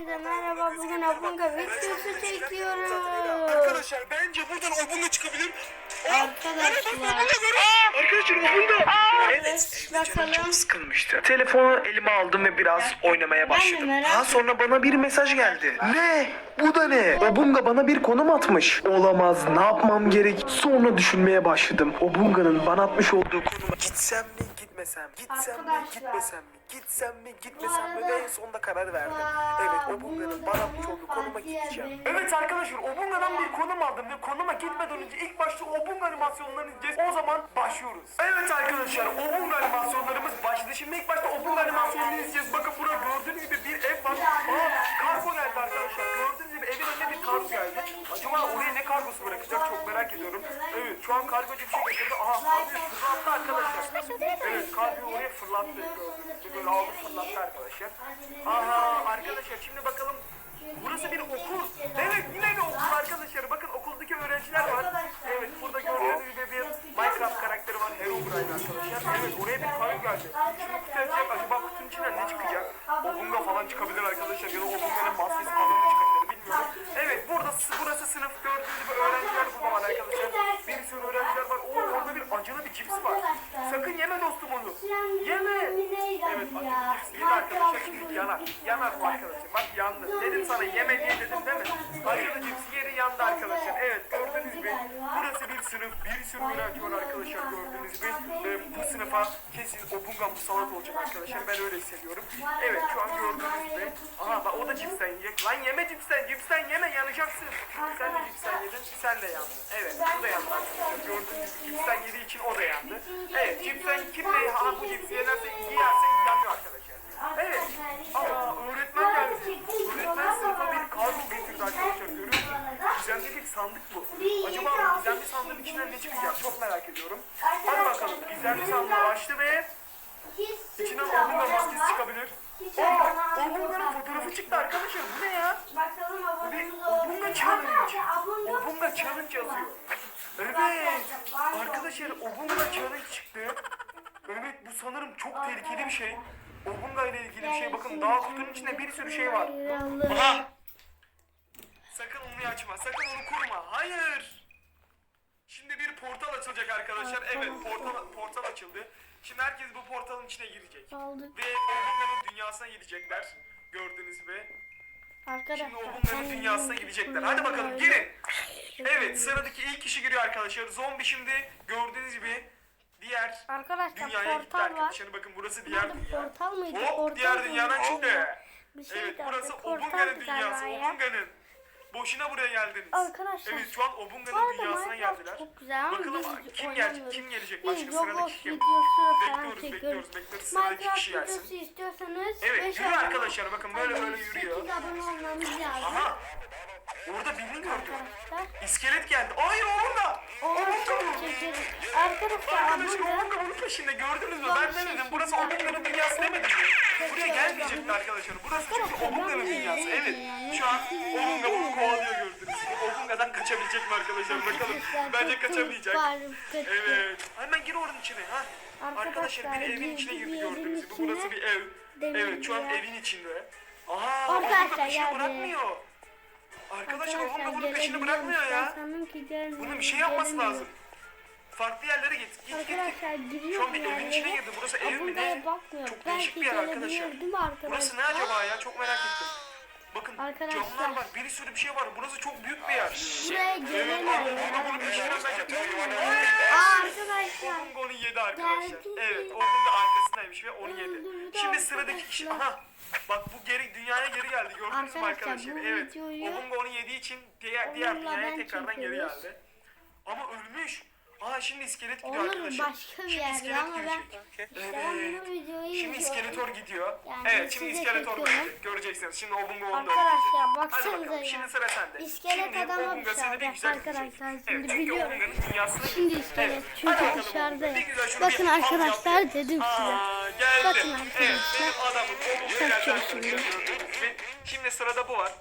Hepinize merhaba. Bugün Abunga videosu çekiyoruz. Arkadaşlar bence buradan Obunga çıkabilir. Arkadaşlar. Arkadaşlar Obunga. Evet, bakalım. Çok sıkılmıştı. Telefonu elime aldım ve biraz oynamaya başladım. Daha sonra bana bir mesaj geldi. Ne? Bu da ne? Obunga bana bir konum atmış. Olamaz. Ne yapmam gerek? Sonra düşünmeye başladım. Obunga'nın bana atmış olduğu konuma gitsem mi gitmesem? Gitsem mi gitmesem mi? Gitsem mi gitmesem mi? Ve en sonunda karar verdim. Evet Obunga'nın bana atmış olduğu konuma gideceğim. Evet arkadaşlar Obunga'dan bir konum aldım ve konuma gitmeden önce ilk başta Obunga animasyonlarını izleyeceğiz. O zaman başlıyoruz. Evet arkadaşlar Obunga animasyonlarımız başladı. Şimdi ilk başta Obunga animasyonunu izleyeceğiz. Bakın burada gördüğünüz gibi bir ev var. Aa geldi arkadaşlar. Kargo geldi. Acaba oraya ne kargosu bırakacak çok merak ediyorum. Evet şu an kargocu bir şey getirdi. Aha kargoyu fırlattı arkadaşlar. Evet kargoyu oraya fırlattı. Böyle aldı fırlattı arkadaşlar. Aha arkadaşlar şimdi bakalım Burası bir okul. Evet yine bir okul arkadaşlar. Bakın okuldaki öğrenciler var. Evet burada gördüğünüz gibi bir Minecraft karakteri var. Herobrine arkadaşlar. Evet oraya bir kargo geldi. Şimdi kutu açacak. Acaba kutunun içinden ne çıkacak? Obunga falan çıkabilir arkadaşlar. Ya da Obunga'nın maskesi falan da çıkabilir. Bilmiyorum. Evet burada burası sınıf. Gördüğünüz gibi öğrenciler burada var arkadaşlar. Bir sürü öğrenciler var. Oo orada bir acılı bir cips var. Sakın yeme dostum onu. Yeme. Evet acılı cips yedi arkadaşlar. Şimdi yanar. Yanar bu arkadaşlar. Bak yandı. Dedim sana yeme diye dedim değil mi? Acılı cips yeri yandı arkadaşlar. Evet gördüğünüz gibi burası bir sınıf. Bir sürü öğrenci var arkadaşlar gördüğünüz gibi. Ve bu sınıfa kesin Obunga musallat olacak arkadaşlar. Ben öyle hissediyorum. Evet şu an gördüğünüz gibi. Aha bak o da cipsten yiyecek. Lan yeme cipsten. Cipsten yeme yanacaksın. Sen de cipsten yedin. Sen de yandın. Evet bu da yandı arkadaşlar. Gördüğünüz gibi cipsten yediği için o da yandı. Evet cipsten kim ne? Ha bu cipsi yenerse yerse yanıyor arkadaşlar. Evet. Aa öğretmen geldi. Öğretmen sınıfa bir kargo getirdi arkadaşlar. Görüyor musunuz? Gizemli bir sandık bu. Acaba bu gizemli sandığın içinden ne çıkacak? Çok merak ediyorum. Hadi bakalım. Gizemli sandığı açtı ve içinden Obunga maskesi çıkabilir. Aa, Obunga'nın fotoğrafı çıktı arkadaşlar. Bu ne ya? Bakalım Bu bir abone Obunga Challenge. Obunga Challenge yazıyor. Evet. Arkadaşlar Obunga Challenge çıktı. Evet bu sanırım çok tehlikeli bir şey. Obunga ile ilgili bir şey. Bakın daha kutunun içinde bir sürü şey var. Aha. Sakın onu açma. Sakın onu kurma. Hayır. Şimdi bir portal açılacak arkadaşlar. Evet portal portal açıldı. Şimdi herkes bu portalın içine girecek. Ve Obunga'nın dünyasına gidecekler. Gördüğünüz gibi. Şimdi Arkadaşlar. Obunga'nın dünyasına gidecekler. Hadi bakalım girin. Evet sıradaki ilk kişi giriyor arkadaşlar. Zombi şimdi gördüğünüz gibi diğer Arkadaşlar dünyaya gitti portal var. arkadaşlar. Bakın burası diğer Nerede dünya. portal mıydı? Hop Portal diğer dünyadan çıktı. Bir şey Evet burası Obunga'nın dünyası. Obunga'nın. Boşuna buraya geldiniz. Arkadaşlar, Evet şu an Bu Obunga'nın dünyasına geldiler. Çok güzel ama Bakalım kim gelecek? Kim gelecek? Başka Roblox sıradaki kim? Bekliyoruz, çekiyoruz. bekliyoruz, bekliyoruz. Sıradaki kişi gelsin. videosu istiyorsanız Evet abone- arkadaşlar bakın böyle böyle yürüyor. abone olmamız lazım. Aha. Orada birini gördüm. Arkadaşlar. İskelet geldi. Hayır Obunga. Obunga bu. Çekeriz. Arkadaşlar Obunga bunun peşinde gördünüz mü? Ben ne dedim? Burası Obunga'nın dünyası demedim mi? Buraya gelmeyecekti arkadaşlar. Burası çünkü Obunga'nın dünyası. Evet. Şu an Obunga bunu kovalıyor gördünüz mü? Obunga'dan kaçabilecek mi arkadaşlar? Bakalım. Bence kaçamayacak. Evet. Hemen gir oranın içine. Ha. Arkadaşlar bir evin içine girdi, bir evin gibi. Burası bir ev. Evet şu an evin içinde. Aha Arkadaşlar, Obunga peşini geldi. Bırakmıyor. Arkadaşlar Obunga bunun peşini bırakmıyor ya. Bunun bir şey yapması lazım. Farklı yerlere git. Git git git. Arkadaşlar giriyor Şu an bir evin içine girdi. Burası ev mi ne? bakmıyor. Çok değişik bir yer arkadaşlar. Burası ne acaba ya? Çok merak ettim. Bakın Arkadaşlar. camlar var. Bir sürü bir şey var. Burası çok büyük bir yer. Buraya Evet, gelemez. Obunga bunun peşinden bence. Aa arkadaşlar. Obunga onu yedi arkadaşlar. Geldi. Evet, Obunga arkasındaymış ve onu yedi. Öldürdü Şimdi sıradaki kişi, arkadaşlar. aha. Bak bu geri dünyaya geri geldi. Gördünüz mü Arkadaşlar, arkadaşlar? bu Evet. videoyu Obunga onu yediği için diğer, diğer onunla dünyaya ben tekrardan geri çekiyoruz. geldi. Ama ölmüş. Aa şimdi iskelet gidiyor Olur arkadaşlar. başka bir Şimdi yerde iskelet ama ben girecek. işte ben Evet. bu videoyu Şimdi izliyorum. iskeletor gidiyor. Yani evet şimdi size iskeletor çekiyorum. gelecek. Göreceksiniz. Şimdi Obunga onu da Arkadaşlar öldürecek. Hadi baksanıza bakalım ya. şimdi sıra sende. İskelet şimdi adam Obunga seni bir yapmışlar. güzel Arkadaşlar, şimdi Evet çünkü biliyorum. Obunga'nın dünyasına Şimdi iskelet Evet. çünkü Hadi bakalım dışarıda Obunga. ya. Bir güzel şunu Bakın bir arkadaşlar yap. dedim size. Aa, geldi. Bakın Evet arkadaşlar. benim adamım Obunga Çok geldi arkadaşlar. gibi. Şimdi sırada bu var.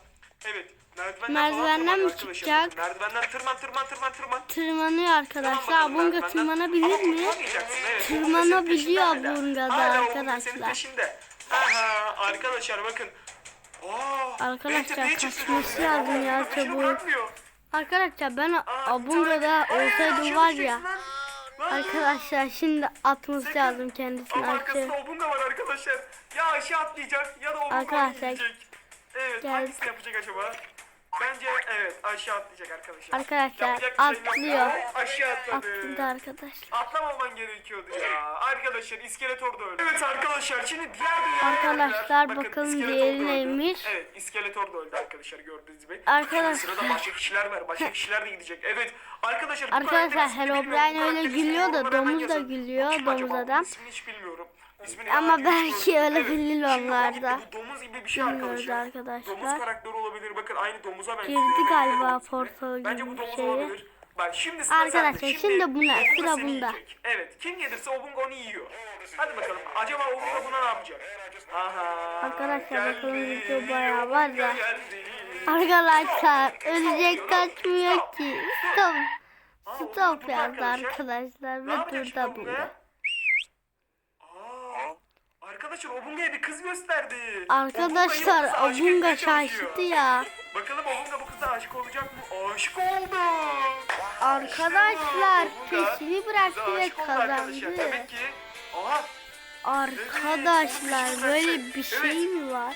Evet. Merdivenden, mi arkadaşlar. çıkacak? Merdivenden tırman tırman tırman tırman. Tırmanıyor Tırman arkadaşlar. Abunga merdivenden. tırmanabilir mi? evet. Tırmanabiliyor. Abunga da arkadaşlar. Aha arkadaşlar bakın. Arkadaşlar, Enter, niye çıktı? kaçması lazım ya, çabuk. Arkadaşlar ben Abunga'da olsaydım var ya. Arkadaşlar şimdi atması Sakın. lazım kendisini Ama arkasında Obunga var arkadaşlar. Ya aşağı atlayacak ya da Obunga Arkadaşlar, yiyecek. Evet gel. hangisini yapacak acaba? Bence evet aşağı atlayacak arkadaşlar. Arkadaşlar, Yapacak bir şey yok. atlıyor. Aşağı atladı. Atladı arkadaşlar. Atlamaman gerekiyordu ya. Arkadaşlar iskeletor da öldü. Evet arkadaşlar şimdi diğer dünyaya Arkadaşlar, geldiler. bakalım iskeletor diğeri öldü. neymiş? Evet iskeletor da öldü arkadaşlar gördüğünüz gibi. Arkadaşlar. Sırada başka kişiler var. Başka kişiler de gidecek. Evet arkadaşlar. bu Arkadaşlar karakterin ismini Herobrine bilmiyorum. Bu öyle karakterin gülüyor da hemen domuz da yazın. gülüyor, Kim domuz adam. İsmini hiç bilmiyorum. İsmini Ama belki görmedim. öyle Evet, bilir şimdi onlar gibi da. Bu domuz gibi bir şey Bilmiyoruz arkadaşlar. arkadaşlar. Domuz karakteri olabilir. Bakın aynı domuza benziyor. Girdi galiba domuz gibi. portal Bence bu bir domuz şeye. olabilir. Bak şimdi sıra Arkadaşlar, sende. şimdi buna, Obunga sıra seni bunda. yiyecek. Evet kim gelirse Obunga onu yiyor. Hadi bakalım. Acaba Obunga buna ne yapacak? Aha. Arkadaşlar, bakalım geldi. video bayağı var Obunga da. geldi. Arkadaşlar ölecek kaçmıyor ki. Stop. Aa, Obunga Stop yazdı arkadaşlar. ve yapacak şimdi Obunga? burada. Arkadaşlar Obunga'ya bir kız gösterdi. Arkadaşlar Obunga'yı o kıza aşık Abunga etmeye çalışıyor. şaştı ya. Bakalım Obunga bu kıza aşık olacak mı? Aşık oldu. Arkadaşlar Obunga peşini bıraktı ve kazandı. Demek ki aha Arkadaşlar böyle bir şey mi var?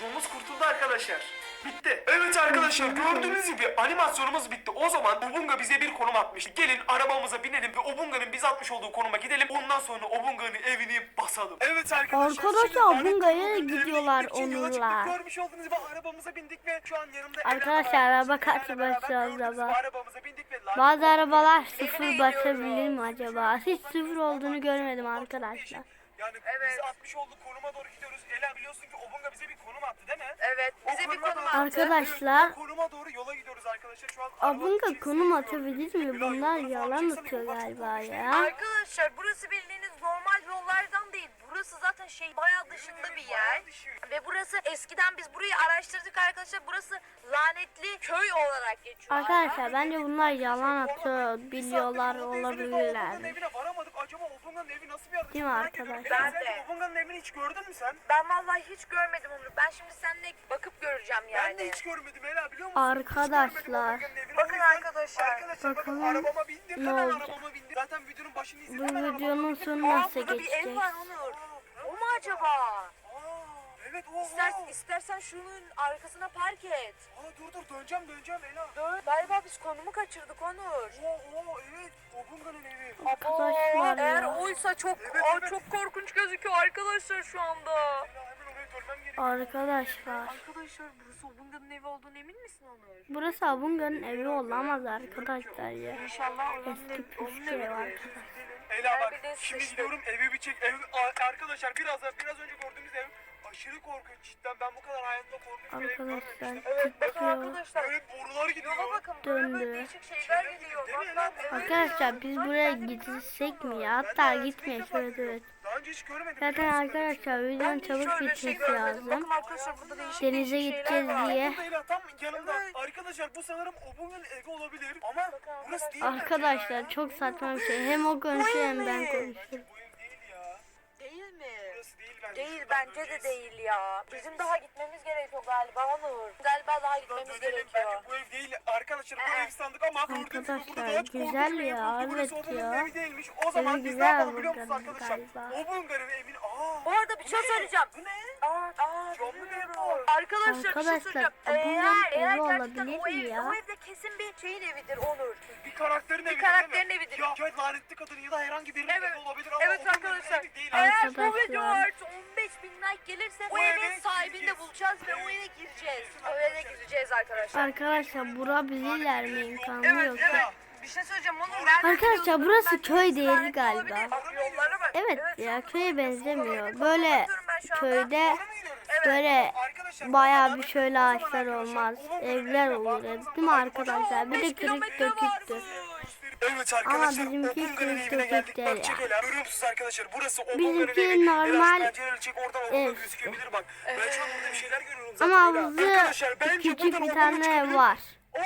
domuz kurtuldu arkadaşlar. Bitti. Evet arkadaşlar gördüğünüz gibi animasyonumuz bitti. O zaman Obunga bize bir konum atmıştı. Gelin arabamıza binelim ve Obunga'nın bize atmış olduğu konuma gidelim. Ondan sonra Obunga'nın evini basalım. Evet arkadaşlar. Arkadaşlar, şimdi lanet Obunga'ya gidiyorlar gitmek için yola onunla. Görmüş olduğunuz gibi arabamıza bindik ve şu an yanımda Arkadaşlar, var. araba kaç Eren'le beraber basıyor gördüğünüz gibi acaba? Arabamıza bindik ve lanet Bazı arabalar sıfır basabilir mi acaba? Hiç sıfır olduğunu görmedim arkadaşlar. Yani bize atmış olduğu konuma doğru gidiyoruz. Ela biliyorsun ki Obunga bize bir konum attı değil mi? Evet, O bize bir konum attı. Arkadaşlar konuma doğru yola gidiyoruz arkadaşlar. Şu an içerisinde konum atabilir mi? Bunlar yalan atıyor galiba ya. Arkadaşlar burası bildiğiniz normal yollardan değil. Burası zaten şey bayağı dışında bir yer. Ve burası eskiden biz burayı araştırdık arkadaşlar. Burası lanetli köy olarak geçiyor. Arkadaşlar bence bunlar yalan atıyor. Biliyorlar olabilirler. Obunga'nın evi nasıl bir yer? Değil mi arkadaşlar? Ben de. Obunga'nın evini hiç gördün mü sen? Ben vallahi hiç görmedim onu. Ben şimdi seninle bakıp göreceğim yani. Ben de hiç görmedim Ela biliyor musun? Arkadaşlar. Bakın arkadaşlar. Arkadaşlar bakın Bakalım arabama bindim. ne Hemen olacak? arabama bindim. Zaten videonun başını izledim. Bu hemen arabama videonun bindim. sonu Aa nasıl burada bir ev geçecek? var Onur. O mu acaba? Evet o İster, o. istersen şunun arkasına park et. Aa, dur dur döneceğim döneceğim Ela. Dön. Galiba biz konumu kaçırdık Onur. Oo oo evet Obunga'nın evi. Arkadaşlar eğer ya. oysa çok Evet, Aa, evet. çok korkunç gözüküyor arkadaşlar şu anda. Ela hemen oraya dönmem gerekiyor. Arkadaşlar. Arkadaşlar burası Obunga'nın evi olduğunu emin misin Onur? Burası Abunga'nın evi olamaz arkadaşlar ya. İnşallah onun, Eski evi, onun püskü ev evidir. arkadaşlar. Ela bak bir de şimdi sıçtı. gidiyorum evi bir çek. Ev, arkadaşlar biraz biraz önce gördüğümüz ev aşırı korkunç cidden ben bu kadar hayatta korkunç bir ev Arkadaşlar görmemiştim. Evet bakın çıkıyor. arkadaşlar. Böyle borular gidiyor. Yola bakın böyle böyle Döndü. değişik şeyler geliyor. Bak evet Arkadaşlar biz buraya ben gitsek mi ya? Ben Hatta hayatımda gitmeyelim görüyorum. evet. Daha önce hiç görmedim. Zaten biliyor musun böyle bir şey? arkadaşlar videonun Ben çabuk şey bitmesi lazım. Bakın arkadaşlar burada değişik Denize değişik gideceğiz var. diye. Burada Ela tam yanımda. Evet. Arkadaşlar bu sanırım Obunga'nın evi olabilir. Ama burası değil bence ya. Arkadaşlar çok saçma bir şey. Hem o konuşuyor hem ben konuşuyorum. Bu ev değil ya. Değil mi? Burası değil bence. Değil Şuradan bence de döneceğiz. değil ya. Bizim daha gitmemiz gerekiyor galiba Onur. Galiba daha Şuradan gitmemiz dönelim. gerekiyor. Bence bu ev değil. Arkadaşlar bu Ee. ev sandık ama gördüğünüz gibi burada Arkadaşlar, korkunç güzel bir ev ya, buldu. Burası evet ya. evi değilmiş. O zaman biz ne güzel yapalım biliyor musunuz arkadaşlar? galiba. Obunga'nın evini... Aa! Bu arada bir şey ne? söyleyeceğim. Bu ne? Aa, bilmiyorum. bir. Arkadaşlar, bir şey Arkadaşlar, söyleyeceğim. Obunga'nın Eğer, eğer gerçekten olabilir o, mi ev, ya? o evde kesin bir şeyin evidir Onur. Bir karakterin evi karakterin evidir. Ya, ya lanetli kadın ya da herhangi birinin Evet. evi olabilir ama Evet arkadaşlar. evi değil. Eğer bu Arkadaşlar. video artı 15 bin like gelirse o evin sahibini de bulacağız ve o eve gireceğiz. O eve gireceğiz arkadaşlar. Arkadaşlar bura bilirler mi imkanı Evet yok. evet. Bir şey söyleyeceğim nereden Arkadaşlar burası köy değil galiba. Evet şu ya köye benzemiyor. Böyle köyde? Evet. böyle zaman- bir şöyle ağaçlar olmaz. Evler olur değil mi arkadaşlar? Bir de 15 kırık döküktür. Evet arkadaşlar Obunga'nın kırık evine geldik. dökükler Bak ya. çek hele. Görüyor musunuz arkadaşlar? Burası Bizimki evi. normal pencereleri çek oradan Obunga ev. gözükebilir bak. Ben şu an burada bir şeyler görüyorum zaten. Ama Ela. havuzu Arkadaşlar, bence küçük bir tane var. Aa,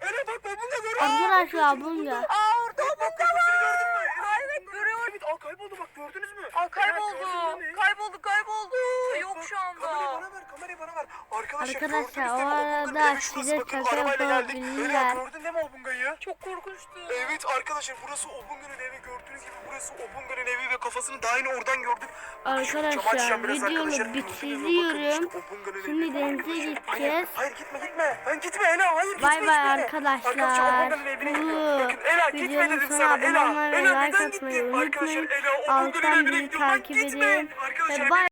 Ela bak Obunga görüyor. Arkadaşlar bunga. Aa orada Obunga var. Aa, evet görüyorum. Evet, aa kayboldu bak gördünüz mü? Aa kayboldu. mi? Kayboldu kayboldu. Yok şu Kamerayı anda. bana ver, kamerayı bana ver. Arkadaşlar, Arkadaşlar, gördünüz değil mi? o arada size şaka arabayla geldik. yapabilirler. Gördün değil mi Obunga'yı? Çok korkunçtu. Evet arkadaşlar burası Obunga'nın evi gördüğünüz gibi burası Obunga'nın evi ve kafasını daha yeni oradan gördük. Arkadaşlar videomu arkadaşlar. bitiriyorum. Şimdi denize gideceğiz. Hayır gitme gitme. Ben gitme Ela hayır gitme. Bay bay yere. arkadaşlar. Obunga'nın evine. Bu Bakın Ela gitme dedim sana. Ela. Ela neden gittin? Arkadaşlar. Ela Obunga'nın Beni gidiyor. Lan takip edin. Arkadaşlar bay